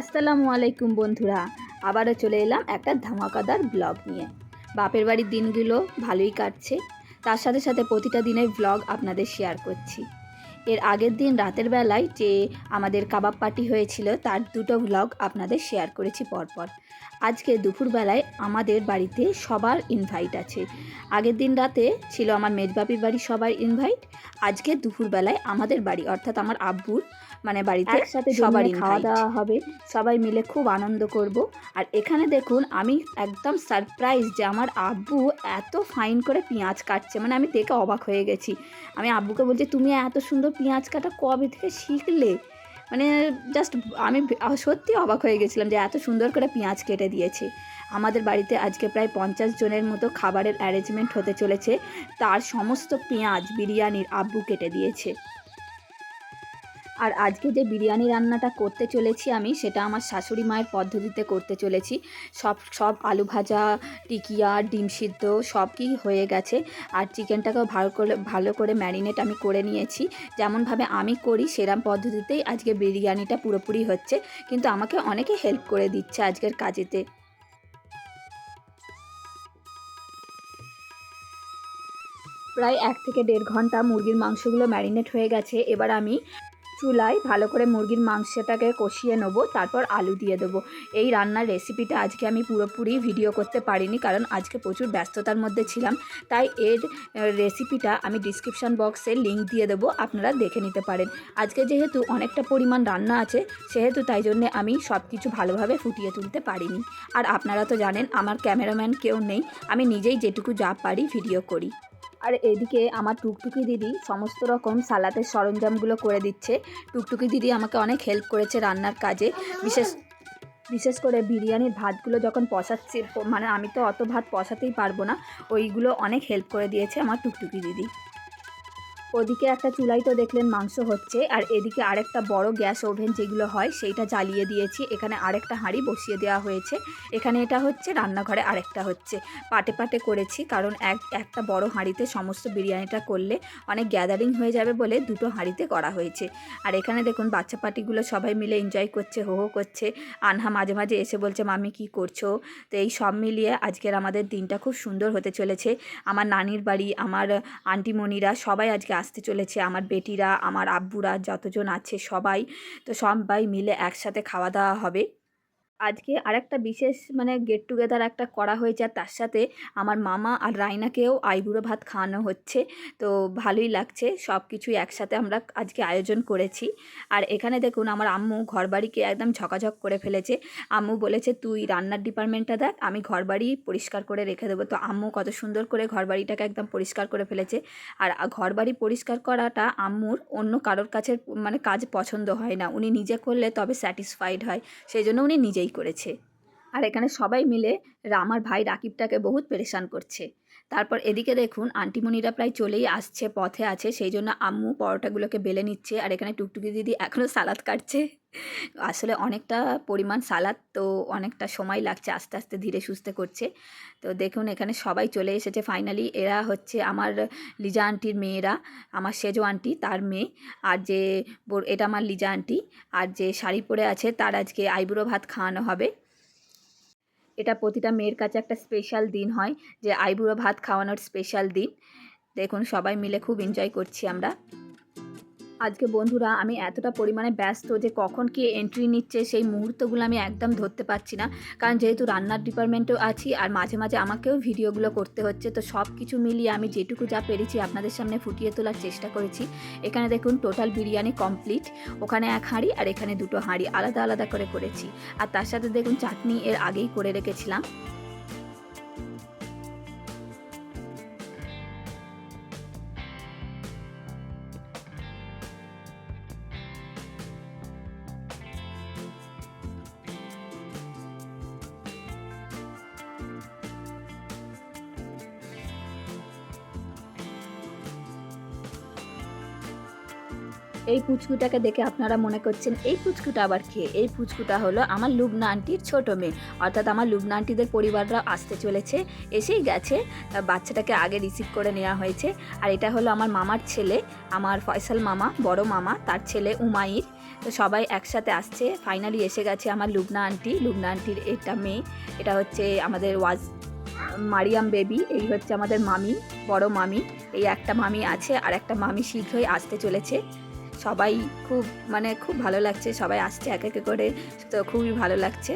আসসালামু আলাইকুম বন্ধুরা, আবারও চলে এলাম একটা ধামাকাদার ব্লগ নিয়ে। বাপের বাড়ির দিনগুলো ভালোই কাটছে, তার সাথে সাথে প্রতিটা দিনের ব্লগ আপনাদের শেয়ার করছি। এর আগের দিন রাতের বেলায় যে আমাদের কাবাব পার্টি হয়েছিল, তার দুটো ব্লগ আপনাদের শেয়ার করেছি পরপর। আজকে দুপুরবেলায় আমাদের বাড়িতে সবার ইনভাইট আছে। আগের দিন রাতে ছিল আমার মেজবাপির বাড়ি সবার ইনভাইট আজকে দুপুরবেলায় আমাদের বাড়ি, অর্থাৎ আমার আব্বুর মানে বাড়িতে একসাথে সবার জমিয়ে খাওয়া দাওয়া হবে সবাই মিলে খুব আনন্দ করব। আর এখানে দেখুন আমি একদম সারপ্রাইজ যে আমার আব্বু এত ফাইন করে পেঁয়াজ কাটছে। মানে আমি দেখে অবাক হয়ে গেছি। আমি আব্বুকে বলছি তুমি এত সুন্দর পেঁয়াজ কাটা কবে থেকে শিখলে? মানে জাস্ট আমি সত্যি অবাক হয়ে গেছিলাম যে এত সুন্দর করে পেঁয়াজ কেটে দিয়েছে। আমাদের বাড়িতে আজকে প্রায় পঞ্চাশ জনের মতো খাবারের অ্যারেঞ্জমেন্ট হতে চলেছে। তার সমস্ত পেঁয়াজ বিরিয়ানির আব্বু কেটে দিয়েছে। আর আজকে যে বিরিয়ানি রান্নাটা করতে চলেছি আমি, সেটা আমার শাশুড়ি মায়ের পদ্ধতিতে করতে চলেছি। সব সব আলু ভাজা, টিকিয়া, ডিম সিদ্ধ সব কি হয়ে গেছে। আর চিকেনটাকেও ভালো করে ভালো করে ম্যারিনেট আমি করে নিয়েছি। যেমনভাবে আমি করি, সেরম পদ্ধতিতেই আজকে বিরিয়ানিটা পুরোপুরি হচ্ছে। কিন্তু আমাকে অনেকে হেল্প করে দিচ্ছে আজকের কাজেতে। প্রায় এক থেকে দেড় ঘণ্টা মুরগির মাংসগুলো ম্যারিনেট হয়ে গেছে। এবার আমি চুলায় ভালো করে মুরগির মাংসটাকে কষিয়ে নেব, তারপর আলু দিয়ে দেবো। এই রান্নার রেসিপিটা আজকে আমি পুরোপুরি ভিডিও করতে পারিনি, কারণ আজকে প্রচুর ব্যস্ততার মধ্যে ছিলাম। তাই এর রেসিপিটা আমি ডিসক্রিপশান বক্সে লিংক দিয়ে দেবো, আপনারা দেখে নিতে পারেন। আজকে যেহেতু অনেকটা পরিমাণ রান্না আছে, সেহেতু তাই জন্যে আমি সব কিছু ভালোভাবে ফুটিয়ে তুলতে পারিনি। আর আপনারা তো জানেন, আমার ক্যামেরাম্যান কেউ নেই, আমি নিজেই যেটুকু যা পারি ভিডিও করি। আর এদিকে আমার টুকটুকি দিদি সমস্ত রকম সালাতের সরঞ্জামগুলো করে দিচ্ছে। টুকটুকি দিদি আমাকে অনেক হেল্প করেছে রান্নার কাজে। বিশেষ বিশেষ করে বিরিয়ানির ভাতগুলো যখন পশাচ্ছি মানে আমি তো অত ভাত পশাতেই পারব না, ওইগুলো অনেক হেল্প করে দিয়েছে আমার টুকটুকি দিদি। ওদিকে একটা চুলাই তো দেখলেন মাংস হচ্ছে, আর এদিকে আরেকটা বড় গ্যাস ওভেন যেগুলো হয় সেইটা জ্বালিয়ে দিয়েছি। এখানে আরেকটা হাঁড়ি বসিয়ে দেওয়া হয়েছে। এখানে এটা হচ্ছে, রান্নাঘরে আরেকটা হচ্ছে। পাটে পাটে করেছি, কারণ এক, একটা বড় হাঁড়িতে সমস্ত বিরিয়ানিটা করলে অনেক গ্যাদারিং হয়ে যাবে বলে দুটো হাঁড়িতে করা হয়েছে। আর এখানে দেখুন, বাচ্চা পার্টিগুলো সবাই মিলে এনজয় করছে, হো হো করছে। আনহা মাঝে মাঝে এসে বলছে মামি কি করছ? তো এই সব মিলিয়ে আজকের আমাদের দিনটা খুব সুন্দর হতে চলেছে। আমার নানির বাড়ি, আমার আন্টিমণিরা সবাই আজকে আসতে চলেছে। আমার বেটিরা, আমার আব্বুরা যতজন আছে সবাই, তো সবাই মিলে একসাথে খাওয়া দাওয়া হবে। আজকে আরেকটা বিশেষ মানে গেট টুগেদার একটা করা হয়েছে আর তার সাথে আমার মামা আর রাইনাকেও আইবুড়ো ভাত খাওয়ানো হচ্ছে। তো ভালোই লাগছে সব কিছুই একসাথে আমরা আজকে আয়োজন করেছি। আর এখানে দেখুন আমার আম্মু ঘরবাড়িকে একদম ঝকাঝক করে ফেলেছে। আম্মু বলেছে, তুই রান্নার ডিপার্টমেন্টটা দেখ, আমি ঘরবাড়ি পরিষ্কার করে রেখে দেবো। তো আম্মু কত সুন্দর করে ঘরবাড়িটাকে একদম পরিষ্কার করে ফেলেছে। আর ঘরবাড়ি পরিষ্কার করাটা আম্মুর অন্য কারোর কাছে মানে কাজ পছন্দ হয় না। উনি নিজে করলে তবে স্যাটিসফাইড হয়। সেই জন্য উনি নিজেই করেছে। আর এখানে সবাই মিলে রামার ভাই রাকিবটাকে বহুত পেরেশান করছে। তারপর এদিকে দেখুন, আন্টিমণিরা প্রায় চলেই আসছে, পথে আছে, সেই জন্য আম্মু পরোটাগুলোকে বেলে নিচ্ছে, আর এখানে টুকটুকি দিদি এখনও সালাদ কাটছে। আসলে অনেকটা পরিমাণ সালাদ তো অনেকটা সময় লাগছে আস্তে আস্তে ধীরে সুস্থে করছে। তো দেখুন, এখানে সবাই চলে এসেছে ফাইনালি এরা হচ্ছে আমার লিজা আন্টির মেয়েরা, আমার সেজো আন্টি তার মেয়ে, আর যে এটা আমার লিজা আন্টি আর যে শাড়ি পরে আছে, তার আজকে আইবুড়ো ভাত খাওয়ানো হবে। এটা প্রতিটা মেয়ের কাছে একটা স্পেশাল দিন হয়, যে আইবুড়ো ভাত খাওয়ানোর স্পেশাল দিন। দেখুন, সবাই মিলে খুব এনজয় করছি আমরা। আজকে বন্ধুরা, আমি এতটা পরিমাণে ব্যস্ত যে কখন কি এন্ট্রি নিচ্ছে সেই মুহূর্তগুলো আমি একদম ধরতে পারছি না। কারণ যেহেতু রান্নার ডিপার্টমেন্টেও আছি আর মাঝে মাঝে আমাকেও ভিডিওগুলো করতে হচ্ছে, তো সব কিছু মিলিয়ে আমি যেটুকু যা পেরেছি আপনাদের সামনে ফুটিয়ে তোলার চেষ্টা করেছি। এখানে দেখুন টোটাল বিরিয়ানি কমপ্লিট ওখানে এক হাঁড়ি আর এখানে দুটো হাঁড়ি, আলাদা আলাদা করে করেছি। আর তার সাথে দেখুন, চাটনি এর আগেই করে রেখেছিলাম। এই পুচকুটাকে দেখে আপনারা মনে করছেন, এই পুচকুটা আবার কে? এই পুচকুটা হলো আমার লুবনা আন্টির ছোটো মেয়ে। অর্থাৎ আমার লুবনা আন্টিদের পরিবাররা আসতে চলেছে, এসেই গেছে। বাচ্চাটাকে আগে রিসিভ করে নেওয়া হয়েছে। আর এটা হলো আমার মামার ছেলে, আমার ফয়সাল মামা, বড় মামা, তার ছেলে উমাইর। তো সবাই একসাথে আসছে ফাইনালি এসে গেছে আমার লুবনা আন্টি। লুবনা আন্টির এটা মেয়ে, এটা হচ্ছে আমাদের ওয়াজ, মারিয়াম বেবি, এই হচ্ছে আমাদের মামি, বড় মামি। এই একটা মামি আছে আর একটা মামি শীঘ্রই আসতে চলেছে। সবাই খুব মানে খুব ভালো লাগছে সবাই আসছে এক একে করে তো খুবই ভালো লাগছে।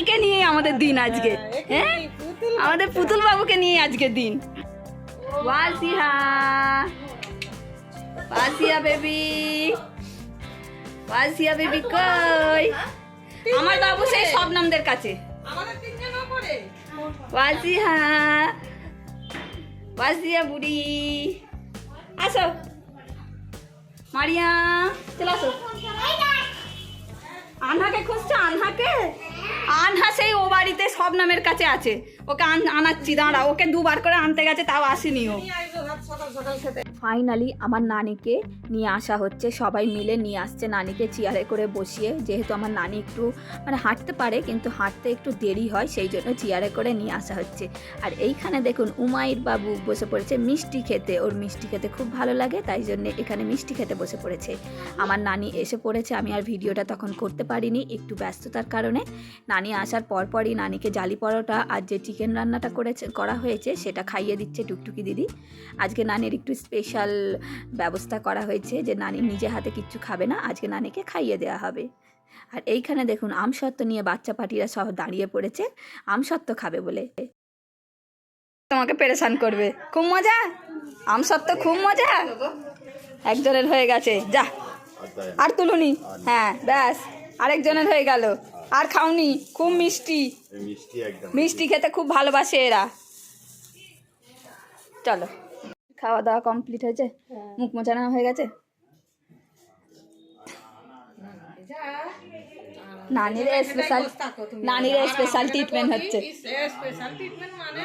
একে নিয়ে আমাদের দিন আজকে হ্যাঁ আমাদের পুতুল বাবুকে নিয়ে আজকে দিন। ওয়াসিহা ওয়াসিয়া বেবি। ওয়াসিয়া বেবি কই? আমার বাবু সেই সব নামদের কাছে। ওয়াসিহা ওয়াসিয়া বুড়ি। আসো। মারিয়া, চলে আসো। আনহাকে খুঁজছো? আনহাকে? আনহা সেই ও বাড়িতে সব নামের কাছে আছে। ওকে আন- আনাচ্ছি, দাঁড়া, ওকে দুবার করে আনতে গেছে, তাও আসেনি ও। ফাইনালি আমার নানিকে নিয়ে আসা হচ্ছে। সবাই মিলে নিয়ে আসছে নানিকে চেয়ারে করে বসিয়ে। যেহেতু আমার নানি একটু মানে হাঁটতে পারে, কিন্তু হাঁটতে একটু দেরি হয়, সেই জন্য চেয়ারে করে নিয়ে আসা হচ্ছে। আর এইখানে দেখুন, উমাইর বাবু বসে পড়েছে মিষ্টি খেতে। ওর মিষ্টি খেতে খুব ভালো লাগে, তাই জন্য এখানে মিষ্টি খেতে বসে পড়েছে। আমার নানি এসে পড়েছে, আমি আর ভিডিওটা তখন করতে পারিনি, একটু ব্যস্ততার কারণে। নানি আসার পরপরই নানিকে জালি পরোটা আর যে চিকেন রান্নাটা করেছে, করা হয়েছে, সেটা খাইয়ে দিচ্ছে টুকটুকি দিদি। আজকে নানির একটু স্পেশাল ব্যবস্থা করা হয়েছে যে নানি নিজে হাতে কিচ্ছু খাবে না আজকে নানিকে খাইয়ে দেওয়া হবে। আর এইখানে দেখুন আমসত্ত্ব নিয়ে বাচ্চা পাটিরা সব দাঁড়িয়ে পড়েছে আমসত্ত্ব খাবে বলে। তোমাকে পেরেশান করবে। খুব মজা? আমসত্ত্ব খুব মজা? একজনের হয়ে গেছে। যা। আর তুলুনি। হ্যাঁ ব্যাস। আরেকজনের হয়ে গেল। আর খাওনি। খুব মিষ্টি। মিষ্টি মিষ্টি খেতে খুব ভালোবাসে এরা। চলো। খাওয়া দাওয়া কমপ্লিট হয়েছে মুখ মোছানো হয়ে গেছে? নানির স্পেশাল নানির স্পেশাল ট্রিটমেন্ট হচ্ছে। স্পেশাল ট্রিটমেন্ট মানে?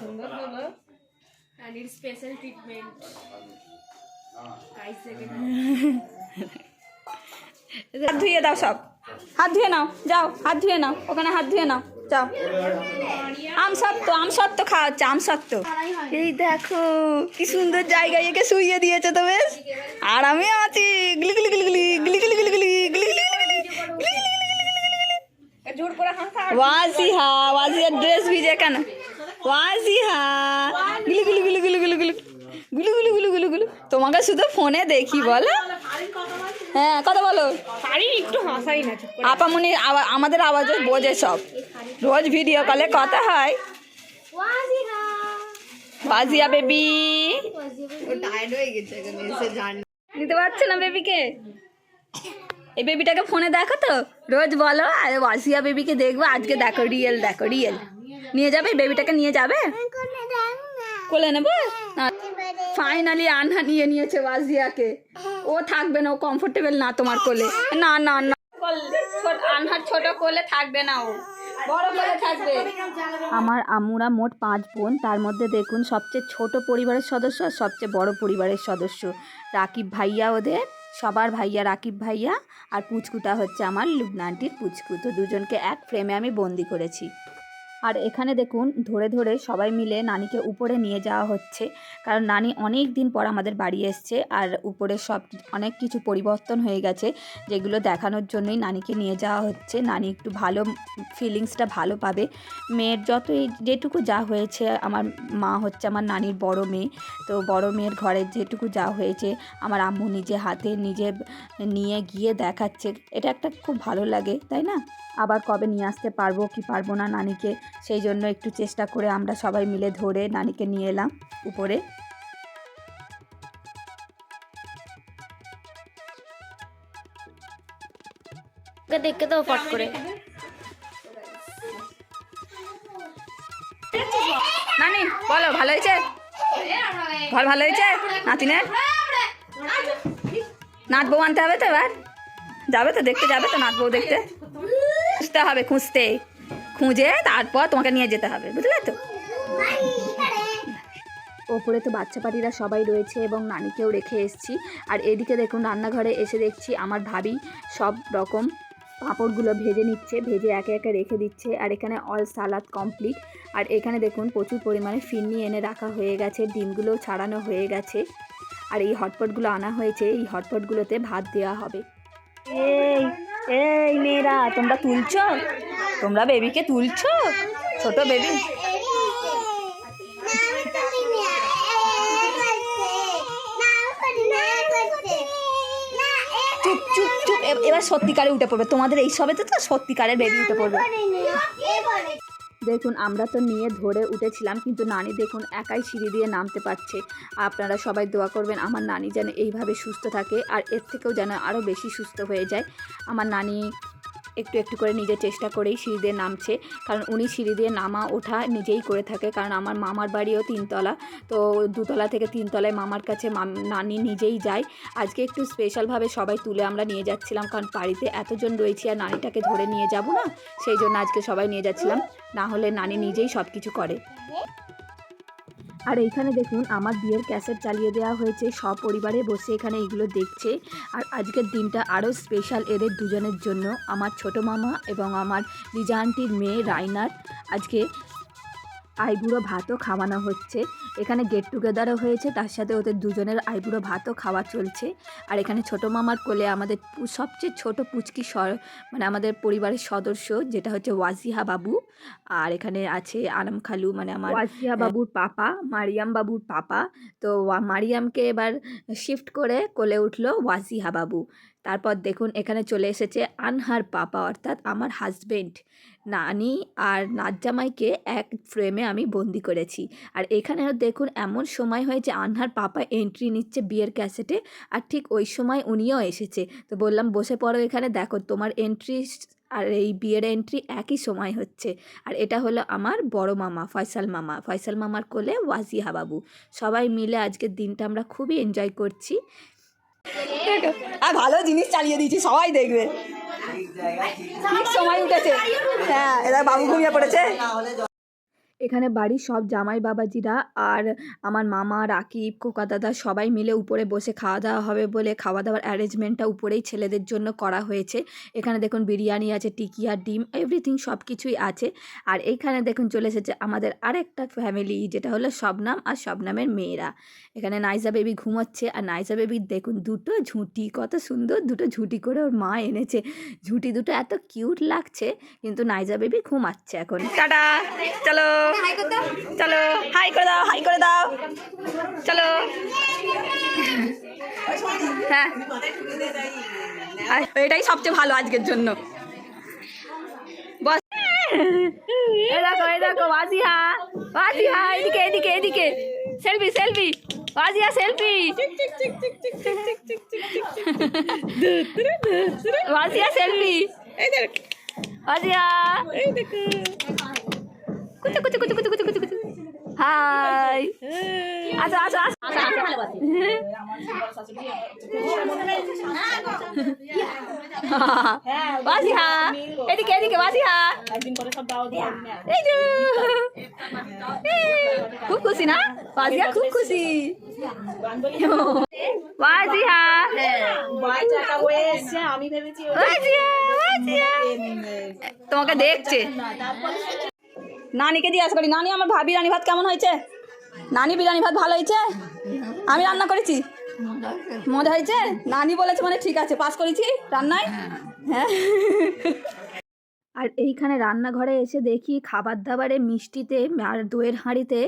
সুন্দর হলো। রানীর স্পেশাল ট্রিটমেন্ট হাত ধুয়ে দাও সব। হাত ধুয়ে নাও যাও হাত ধুয়ে নাও ওখানে হাত ধুয়ে নাও। যাও আম সত্য আম সত্য খাওয়া হচ্ছে আম সত্য এই দেখো কি সুন্দর জায়গায় একে শুইয়ে দিয়েছে তো বেশ আর আমি আছি গলি গলি গলি গলি গলি গলি গলি গলি গলি গলি ওয়াজিহা ওয়াজিহার ড্রেস ভিজে কেন ওয়াজিহা গুলু গুলু গুলু গুলু গুলু গুলু গুলু গুলু গুলু গুলু গুলু তোমাকে শুধু ফোনে দেখি বলো হ্যাঁ কথা বলো। একটু হাসাই না চুপ করে। আপামনি আওয়া- আমাদের আওয়াজও বোঝে সব। রোজ ভিডিও কলে কথা হয়। ওয়াজিয়া বেবি। নিতে পারছে না বেবিকে? এই বেবিটাকে ফোনে দেখো তো। রোজ বলো আর ওয়াসিয়া বেবিকে দেখব আজকে দেখো রিয়েল দেখো রিয়েল নিয়ে যাবে বেবিটাকে নিয়ে যাবে? কোলে নেব? ফাইনালি আনহা নিয়ে নিয়েছে ওয়াজিয়াকে। ও থাকবে না ও কমফোর্টেবল না তোমার কোলে। না না না। আনহার ছোট কোলে থাকবে না ও। থাকবে। আমার আম্মুরা মোট পাঁচ বোন তার মধ্যে দেখুন সবচেয়ে ছোট পরিবারের সদস্য আর সবচেয়ে বড় পরিবারের সদস্য। রাকিব ভাইয়া ওদের সবার ভাইয়া রাকিব ভাইয়া আর পুচকুটা হচ্ছে আমার লুবনা আন্টির পুচকু। তো দুজনকে এক ফ্রেমে আমি বন্দি করেছি। আর এখানে দেখুন, ধরে ধরে সবাই মিলে নানিকে উপরে নিয়ে যাওয়া হচ্ছে। কারণ নানি অনেক দিন পর আমাদের বাড়ি এসছে আর উপরে সব অনেক কিছু পরিবর্তন হয়ে গেছে, যেগুলো দেখানোর জন্যই নানিকে নিয়ে যাওয়া হচ্ছে। নানি একটু ভালো ফিলিংসটা ভালো পাবে। মেয়ের যতই যেটুকু যা হয়েছে, আমার মা হচ্ছে আমার নানির বড় মেয়ে। তো বড় মেয়ের ঘরে যেটুকু যা হয়েছে, আমার আম্মু নিজে হাতে নিজে নিয়ে গিয়ে দেখাচ্ছে। এটা একটা খুব ভালো লাগে, তাই না? আবার কবে নিয়ে আসতে পারব, কি পারব না নানিকে সেই জন্য একটু চেষ্টা করে আমরা সবাই মিলে ধরে নানিকে নিয়ে এলাম উপরে। দেখতে তো ফট করে। নানি বলো ভালো হয়েছে? ঘর ভালো হয়েছে? নাতিনের নাচ বউ আনতে হবে তো এবার? যাবে তো দেখতে যাবে তো নাচ বউ দেখতে। খুঁজতে হবে খুঁজতে। খুঁজে তারপর তোমাকে নিয়ে যেতে হবে বুঝলে তো? ওপরে তো বাচ্চা পাটিরা সবাই রয়েছে এবং নানিকেও রেখে এসেছি। আর এদিকে দেখুন রান্নাঘরে এসে দেখছি আমার ভাবি সব রকম পাঁপড়গুলো ভেজে নিচ্ছে ভেজে একে একে রেখে দিচ্ছে। আর এখানে অল সালাদ কমপ্লিট আর এখানে দেখুন প্রচুর পরিমাণে ফিরনি এনে রাখা হয়ে গেছে ডিমগুলোও ছাড়ানো হয়ে গেছে। আর এই হটপটগুলো আনা হয়েছে এই হটপটগুলোতে ভাত দেওয়া হবে। এই এই মেয়েরা তোমরা তুলছো? তোমরা বেবিকে তুলছো? ছোট বেবি। চুপ চুপ চুপ। এবার সত্যিকারে উঠে পড়বে। তোমাদের এই সবেতে তো সত্যিকারের বেবি উঠে পড়বে। দেখুন, আমরা তো নিয়ে ধরে উঠেছিলাম, কিন্তু নানি দেখুন একাই সিঁড়ি দিয়ে নামতে পারছে। আপনারা সবাই দোয়া করবেন, আমার নানি যেন এইভাবে সুস্থ থাকে, আর এর থেকেও যেন আরও বেশি সুস্থ হয়ে যায়। আমার নানি একটু একটু করে নিজের চেষ্টা করেই সিঁড়ি দিয়ে নামছে। কারণ উনি সিঁড়ি দিয়ে নামা ওঠা নিজেই করে থাকে। কারণ আমার মামার বাড়িও তিনতলা। তো দুতলা থেকে তিনতলায় মামার কাছে নানি নিজেই যায়। আজকে একটু স্পেশালভাবে সবাই তুলে আমরা নিয়ে যাচ্ছিলাম। কারণ বাড়িতে এতজন রয়েছি আর নানিটাকে ধরে নিয়ে যাব না? সেই জন্য আজকে সবাই নিয়ে যাচ্ছিলাম। না হলে নানি নিজেই সব কিছু করে। আর এইখানে দেখুন, আমার বিয়ের ক্যাসেট চালিয়ে দেওয়া হয়েছে। সপরিবারে বসে এখানে এগুলো দেখছে। আর আজকের দিনটা আরও স্পেশাল এদের দুজনের জন্য। আমার ছোট মামা এবং আমার লিজা আন্টির মেয়ে রাইনার। আজকে আইবুড়ো ভাতও খাওয়ানো হচ্ছে। এখানে গেট টুগেদারও হয়েছে তার সাথে ওদের দুজনের আইবুড়ো ভাতও খাওয়া চলছে। আর এখানে ছোট মামার কোলে আমাদের সবচেয়ে ছোট পুচকি সর মানে আমাদের পরিবারের সদস্য যেটা হচ্ছে ওয়াজিহা বাবু। আর এখানে আছে আনাম খালু মানে আমার ওয়াজিহা বাবুর পাপা মারিয়াম বাবুর পাপা। তো মারিয়ামকে এবার শিফট করে কোলে উঠল ওয়াজিহা বাবু। তারপর দেখুন এখানে চলে এসেছে আনহার পাপা, অর্থাৎ আমার হাজবেন্ড নানি আর নাজ্জামাইকে এক ফ্রেমে আমি বন্দি করেছি। আর এখানেও দেখুন এমন সময় হয়েছে আনহার পাপা এন্ট্রি নিচ্ছে বিয়ের ক্যাসেটে আর ঠিক ওই সময় উনিও এসেছে। তো বললাম, বসে পড়ো এখানে, দেখো তোমার এন্ট্রি আর এই বিয়ের এন্ট্রি একই সময় হচ্ছে। আর এটা হলো আমার বড় মামা, ফয়সাল মামা। ফয়সাল মামার কোলে ওয়াজিহা বাবু। সবাই মিলে আজকের দিনটা আমরা খুবই এনজয় করছি। আর ভালো জিনিস চালিয়ে দিয়েছি সবাই দেখবে। ঠিক সময় উঠেছে। হ্যাঁ এরা বাবু ঘুমিয়ে পড়েছে। এখানে বাড়ির সব জামাই বাবাজিরা আর আমার মামা, রাকিব কোকা দাদা সবাই মিলে উপরে বসে খাওয়া দাওয়া হবে বলে খাওয়া দাওয়ার অ্যারেঞ্জমেন্টটা উপরেই ছেলেদের জন্য করা হয়েছে। এখানে দেখুন বিরিয়ানি আছে টিকিয়া ডিম এভরিথিং সব কিছুই আছে। আর এইখানে দেখুন চলে এসেছে আমাদের আরেকটা ফ্যামিলি যেটা হলো শবনাম আর শবনামের মেয়েরা। এখানে নাইজা বেবি ঘুমোচ্ছে আর নাইজা বেবির দেখুন দুটো ঝুঁটি, কত সুন্দর দুটো ঝুঁটি করে ওর মা এনেছে। ঝুঁটি দুটো এত কিউট লাগছে, কিন্তু নাইজা বেবি ঘুমাচ্ছে এখন। টাটা, চলো। চলো হাই করে দাও হাই করে দাও চলো হ্যাঁ এটাই সবচেয়ে ভালো আজকের জন্য। বস। দেখো এই দেখো বাজিয়া বাজিয়া এদিকে এদিকে এদিকে। সেলফি সেলফি বাজিয়া সেলফি বাজিয়া সেলফি বাজিয়া কুচু কুচু কুচু কুচু কুচু কুচু কুচু হাই আসো আসো আসো বাজিহা এদিকে এদিকে বাজিহা এই যে। খুব খুশি না? বাজিয়া খুব খুশি। বাজিহা বাজিয়া তোমাকে দেখছে। নানিকে দিয়ে আসা করি নানি আমার ভাবি রানি ভাত কেমন হয়েছে? নানি বিরিয়ানি ভাত ভালো হয়েছে? আমি রান্না করেছি। মজা হয়েছে? নানি বলেছে মানে ঠিক আছে পাস করেছি রান্নায়? হ্যাঁ। আর এইখানে রান্নাঘরে এসে দেখি খাবার দাবারে মিষ্টিতে আর দইয়ের হাঁড়িতে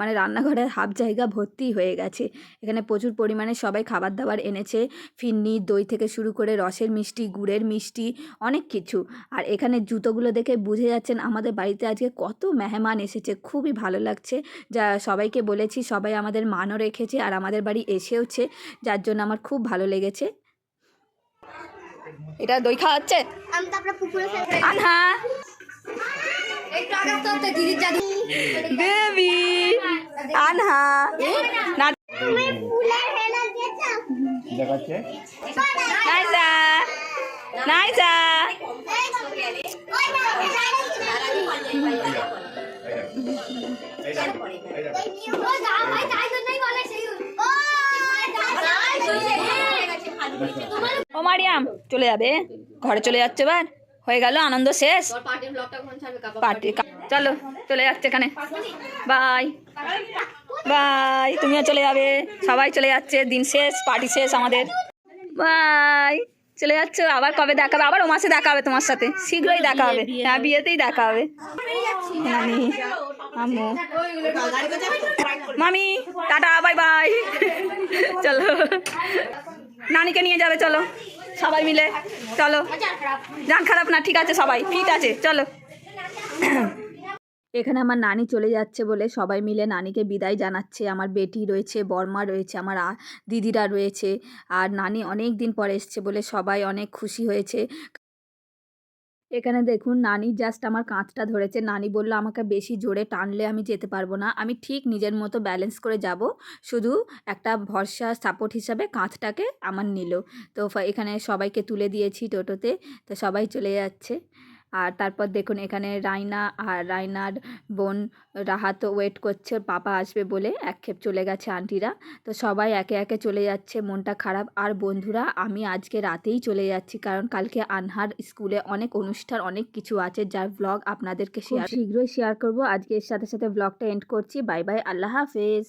মানে রান্নাঘরের হাফ জায়গা ভর্তি হয়ে গেছে। এখানে প্রচুর পরিমাণে সবাই খাবার দাবার এনেছে। ফিন্নি, দই থেকে শুরু করে রসের মিষ্টি, গুড়ের মিষ্টি, অনেক কিছু। আর এখানে জুতোগুলো দেখে বুঝে যাচ্ছেন আমাদের বাড়িতে আজকে কত মেহমান এসেছে। খুবই ভালো লাগছে। যা, সবাইকে বলেছি সবাই আমাদের মানও রেখেছে আর আমাদের বাড়ি এসেওছে। যার জন্য আমার খুব ভালো লেগেছে। এটা দই খাওয়া হচ্ছে আনহা বেবি আনহা নাইসা ও মারিয়াম চলে যাবে? ঘরে চলে যাচ্ছে এবার? হয়ে গেল আনন্দ শেষ? পার্টি চলো চলে যাচ্ছে এখানে। বাই বাই তুমিও চলে যাবে। সবাই চলে যাচ্ছে দিন শেষ পার্টি শেষ আমাদের। বাই চলে যাচ্ছে আবার কবে দেখা হবে আবার ও মাসে দেখা হবে তোমার সাথে। শীঘ্রই দেখা হবে। হ্যাঁ বিয়েতেই দেখা হবে। নানি আম্মু। মামি টাটা বাই বাই চলো। নানিকে নিয়ে যাবে, চলো। সবাই মিলে, চলো। যান খারাপ না, ঠিক আছে সবাই ফিট আছে, চলো। এখানে আমার নানি চলে যাচ্ছে বলে সবাই মিলে নানিকে বিদায় জানাচ্ছে। আমার বেটি রয়েছে, বর্মা রয়েছে, আমার দিদিরা রয়েছে। আর নানি অনেক দিন পরে এসছে বলে সবাই অনেক খুশি হয়েছে। এখানে দেখুন, নানি জাস্ট আমার কাঁধটা ধরেছে। নানি বলল, আমাকে বেশি জোরে টানলে আমি যেতে পারব না। আমি ঠিক নিজের মতো ব্যালেন্স করে যাব। শুধু একটা ভরসা সাপোর্ট হিসাবে কাঁধটাকে আমার নিল। তো এখানে সবাইকে তুলে দিয়েছি টোটোতে। তো সবাই চলে যাচ্ছে। আর তারপর দেখুন এখানে রাইনা আর রাইনার বোন রাহাত ওয়েট করছে পাপা আসবে বলে একক্ষেপ চলে গেছে আন্টিরা তো সবাই একে একে চলে যাচ্ছে মনটা খারাপ। আর বন্ধুরা আমি আজকে রাতেই চলে যাচ্ছি কারণ কালকে আনহার স্কুলে অনেক অনুষ্ঠান অনেক কিছু আছে যার ব্লগ আপনাদেরকে শেয়ার শীঘ্রই শেয়ার করব। আজকে এর সাথে সাথে ব্লগটা এন্ড করছি। বাই বাই আল্লাহ হাফেজ।